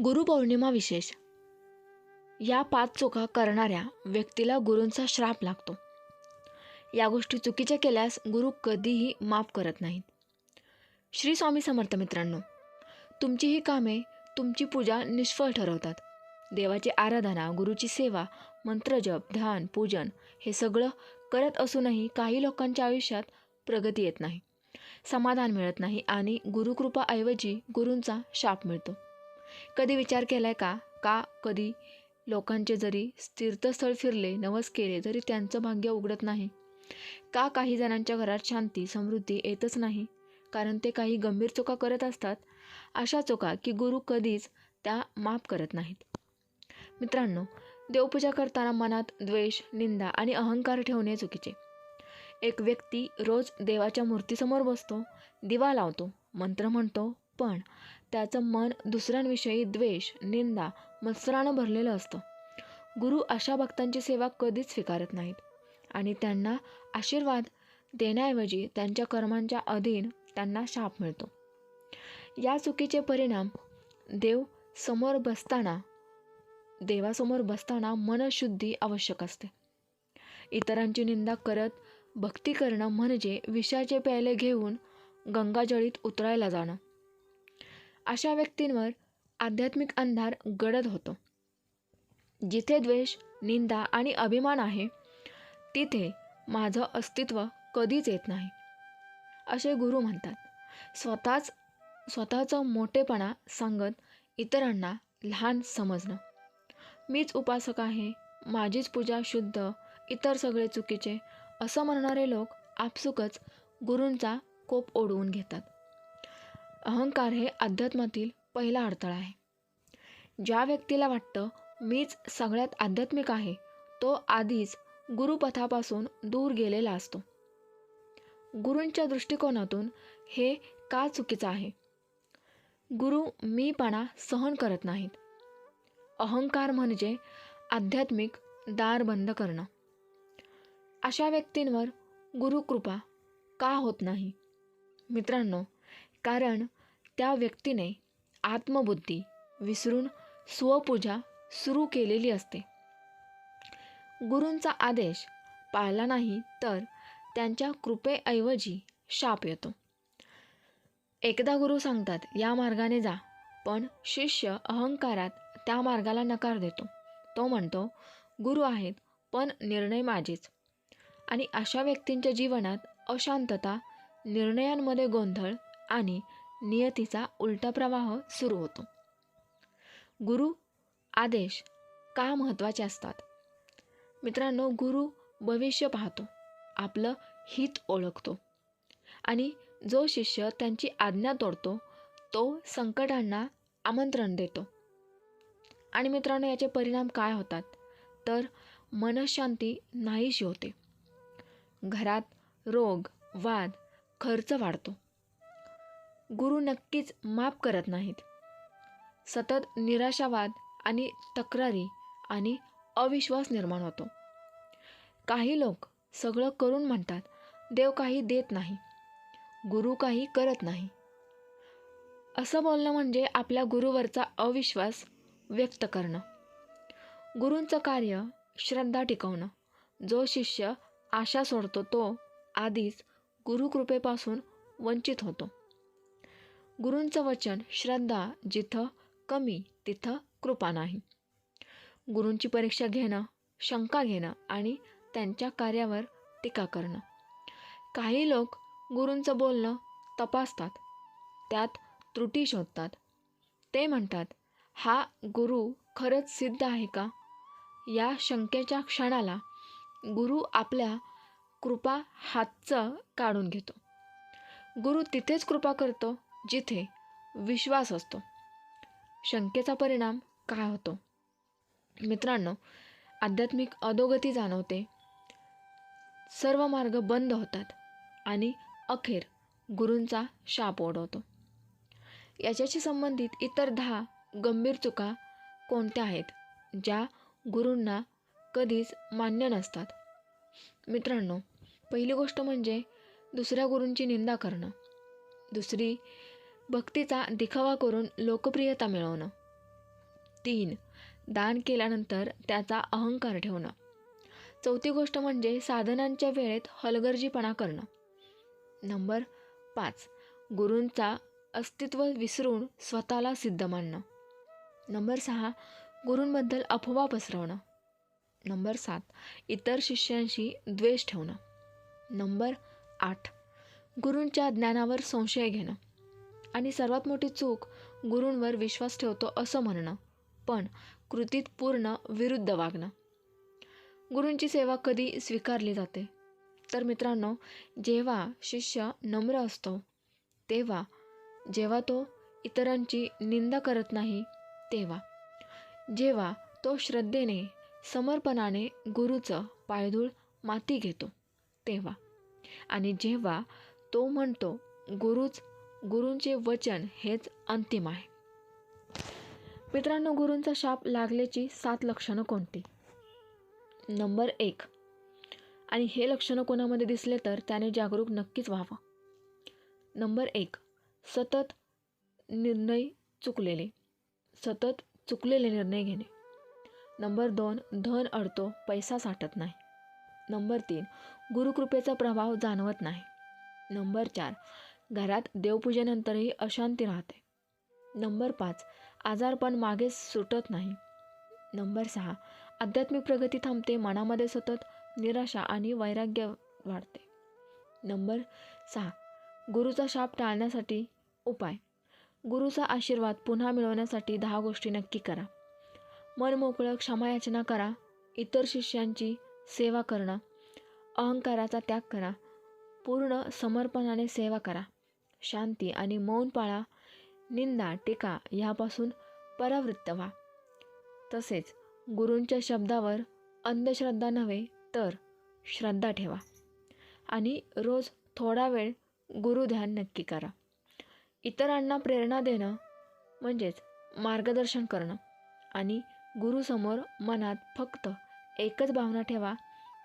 गुरुपौर्णिमा विशेष. या पाच चुका करणाऱ्या व्यक्तीला गुरूंचा श्राप लागतो. या गोष्टी चुकीच्या केल्यास गुरु कधीही माफ करत नाहीत. श्री स्वामी समर्थ मित्रांनो तुमची ही कामे तुमची पूजा निष्फळ ठरवतात. देवाची आराधना गुरुची सेवा मंत्रजप ध्यान पूजन हे सगळं करत असूनही काही लोकांच्या आयुष्यात प्रगती येत नाही. समाधान मिळत नाही आणि गुरुकृपाऐवजी गुरूंचा शाप मिळतो. कधी विचार केलाय का? का कधी? लोकांचे जरी तीर्थस्थळ फिरले नवस केले तरी त्यांचं भाग्य उघडत नाही. का काही जणांच्या घरात शांती समृद्धी येतच नाही? कारण ते काही गंभीर चुका करत असतात. अशा चुका की गुरु कधीच त्या माफ करत नाहीत. मित्रांनो देवपूजा करताना मनात द्वेष निंदा आणि अहंकार ठेवणे चुकीचे. एक व्यक्ती रोज देवाच्या मूर्तीसमोर बसतो दिवा लावतो मंत्र म्हणतो पण त्याचं मन दुसऱ्यांविषयी द्वेष निंदा मत्सरानं भरलेलं असतं. गुरु अशा भक्तांची सेवा कधीच स्वीकारत नाहीत. आणि त्यांना आशीर्वाद देण्याऐवजी त्यांच्या कर्मांच्या अधीन त्यांना शाप मिळतो. या चुकीचे परिणाम देव समोर बसताना देवासमोर बसताना मनशुद्धी आवश्यक असते. इतरांची निंदा करत भक्ती करणं म्हणजे विषाचे प्यायले घेऊन गंगाजळीत उतरायला जाणं. अशा व्यक्तींवर आध्यात्मिक अंधार गडद होतो. जिथे द्वेष निंदा आणि अभिमान आहे तिथे माझं अस्तित्व कधीच येत नाही. असे गुरु म्हणतात. स्वतःच स्वतःचं मोठेपणा सांगत इतरांना लहान समजणं. मीच उपासक आहे माझीच पूजा शुद्ध इतर सगळे चुकीचे असं म्हणणारे लोक आपसुकच गुरूंचा कोप ओढवून घेतात. अहंकार हे अध्यात्मातील पहिला अडथळा आहे. ज्या व्यक्तीला वाटतं मीच सगळ्यात आध्यात्मिक आहे तो आधीच गुरुपथापासून दूर गेलेला असतो. गुरूंच्या दृष्टिकोनातून हे का चुकीचं आहे? गुरु मीपणा सहन करत नाहीत. अहंकार म्हणजे आध्यात्मिक दार बंद करणं. अशा व्यक्तींवर गुरुकृपा का होत नाही? मित्रांनो कारण त्या व्यक्तीने आत्मबुद्धी विसरून स्वपूजा सुरू केलेली असते. गुरूंचा आदेश पाळला नाही तर त्यांच्या कृपेऐवजी शाप येतो. एकदा गुरु सांगतात या मार्गाने जा पण शिष्य अहंकारात त्या मार्गाला नकार देतो तो म्हणतो गुरु आहेत पण निर्णय माझेच. आणि अशा व्यक्तींच्या जीवनात अशांतता निर्णयांमध्ये गोंधळ आणि नियतीचा उलटा प्रवाह सुरू होतो. गुरु आदेश का महत्त्वाचे असतात? मित्रांनो गुरु भविष्य पाहतो आपलं हित ओळखतो आणि जो शिष्य त्यांची आज्ञा तोडतो तो संकटांना आमंत्रण देतो. आणि मित्रांनो याचे परिणाम काय होतात? तर मनशांती नाहीशी होते. घरात रोग वाद खर्च वाढतो. गुरु नक्कीच माफ करत नाहीत. सतत निराशावाद आणि तक्रारी आणि अविश्वास निर्माण होतो. काही लोक सगळं करून म्हणतात देव काही देत नाही. गुरु काही करत नाही. असं बोलणं म्हणजे आपल्या गुरुवरचा अविश्वास व्यक्त करणं. गुरूंचं कार्य श्रद्धा टिकवणं. जो शिष्य आशा सोडतो तो आधीच गुरुकृपेपासून वंचित होतो. गुरूंचं वचन श्रद्धा जिथं कमी तिथं कृपा नाही. गुरूंची परीक्षा घेणं शंका घेणं आणि त्यांच्या कार्यावर टीका करणं. काही लोक गुरूंचं बोलणं तपासतात त्यात त्रुटी शोधतात. ते म्हणतात हा गुरु खरंच सिद्ध आहे का? या शंकेच्या क्षणाला गुरु आपल्या कृपा हातचं काढून घेतो. गुरु तिथेच कृपा करतो जिथे विश्वास असतो. शंकेचा परिणाम काय होतो? मित्रांनो आध्यात्मिक अधोगती जाणवते. सर्व मार्ग बंद होतात आणि अखेर गुरूंचा शाप ओढवतो. याच्याशी संबंधित इतर दहा गंभीर चुका कोणत्या आहेत? ज्या गुरूंना कधीच मान्य नसतात. मित्रांनो पहिली गोष्ट म्हणजे दुसऱ्या गुरूंची निंदा करणं. दुसरी भक्तीचा दिखावा करून लोकप्रियता मिळवणं. तीन दान केल्यानंतर त्याचा अहंकार ठेवणं. चौथी गोष्ट म्हणजे साधनांच्या वेळेत हलगर्जीपणा करणं. नंबर पाच गुरूंचा अस्तित्व विसरून स्वतःला सिद्ध मानणं. नंबर सहा गुरूंबद्दल अफवा पसरवणं. नंबर सात इतर शिष्यांशी द्वेष ठेवणं. नंबर आठ गुरूंच्या ज्ञानावर संशय घेणं. आणि सर्वात मोठी चूक गुरूंवर विश्वास ठेवतो असं म्हणणं. पण कृतीत पूर्ण विरुद्ध वागणं. गुरूंची सेवा कधी स्वीकारली जाते? तर मित्रांनो जेव्हा शिष्य नम्र असतो तेव्हा जेव्हा तो इतरांची निंदा करत नाही तेव्हा. जेव्हा तो श्रद्धेने समर्पणाने गुरुचं पायधूळ माती घेतो तेव्हा. आणि जेव्हा तो म्हणतो गुरुच गुरूंचे वचन हेच अंतिम आहे. मित्रांनो गुरूंचा शाप लागल्याची सात लक्षणं कोणती? नंबर एक. आणि हे लक्षणं कोणामध्ये दिसले तर त्याने जागरूक नक्कीच व्हावं. नंबर एक. सतत निर्णय चुकलेले. सतत चुकलेले निर्णय घेणे. नंबर दोन. धन अडतो पैसा साठत नाही. नंबर तीन. गुरुकृपेचा प्रभाव जाणवत नाही. नंबर चार. घरात देवपूजेनंतरही अशांती राहते. नंबर पाच आजारपण मागे सुटत नाही. नंबर सहा आध्यात्मिक प्रगती थांबते मनामध्ये सतत निराशा आणि वैराग्य वाढते. नंबर सहा गुरुचा शाप टाळण्यासाठी उपाय. गुरुचा आशीर्वाद पुन्हा मिळवण्यासाठी दहा गोष्टी नक्की करा. मन मोकळं क्षमायाचना करा. इतर शिष्यांची सेवा करणं. अहंकाराचा त्याग करा. पूर्ण समर्पणाने सेवा करा. शांती आणि मौन पाळा निंदा टीका ह्यापासून परावृत्त व्हा. तसेच गुरूंच्या शब्दावर अंधश्रद्धा नव्हे तर श्रद्धा ठेवा. आणि रोज थोडा वेळ गुरुध्यान नक्की करा. इतरांना प्रेरणा देणं म्हणजेच मार्गदर्शन करणं आणि गुरुसमोर मनात फक्त एकच भावना ठेवा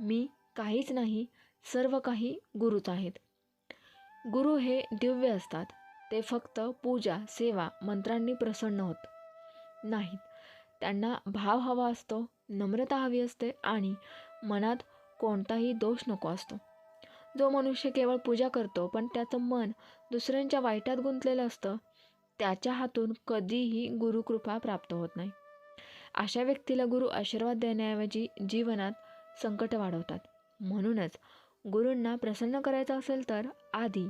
मी काहीच नाही सर्व काही गुरुच आहेत. गुरु हे दिव्य असतात. ते फक्त पूजा सेवा मंत्रांनी प्रसन्न होत नाहीत. त्यांना भाव हवा असतो नम्रता हवी असते आणि मनात कोणताही दोष नको असतो. जो मनुष्य केवळ पूजा करतो पण त्याचं मन दुसऱ्यांच्या वाईटात गुंतलेलं असतं त्याच्या हातून कधीही गुरुकृपा प्राप्त होत नाही. अशा व्यक्तीला गुरु आशीर्वाद देण्याऐवजी जीवनात संकट वाढवतात. म्हणूनच गुरूंना प्रसन्न करायचं असेल तर आधी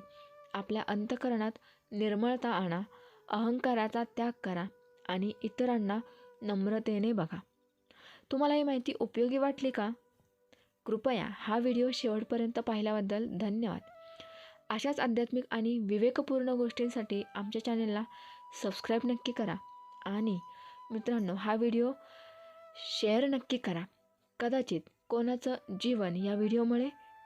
आपल्या अंतकरणात निर्मळता आणा अहंकाराचा त्याग करा आणि इतरांना नम्रतेने बघा. तुम्हाला ही माहिती उपयोगी वाटली का? कृपया हा व्हिडिओ शेवटपर्यंत पाहिल्याबद्दल धन्यवाद. अशाच आध्यात्मिक आणि विवेकपूर्ण गोष्टींसाठी आमच्या चॅनलला सबस्क्राईब नक्की करा आणि मित्रांनो हा व्हिडिओ शेअर नक्की करा. कदाचित कोणाचं जीवन या व्हिडिओमुळे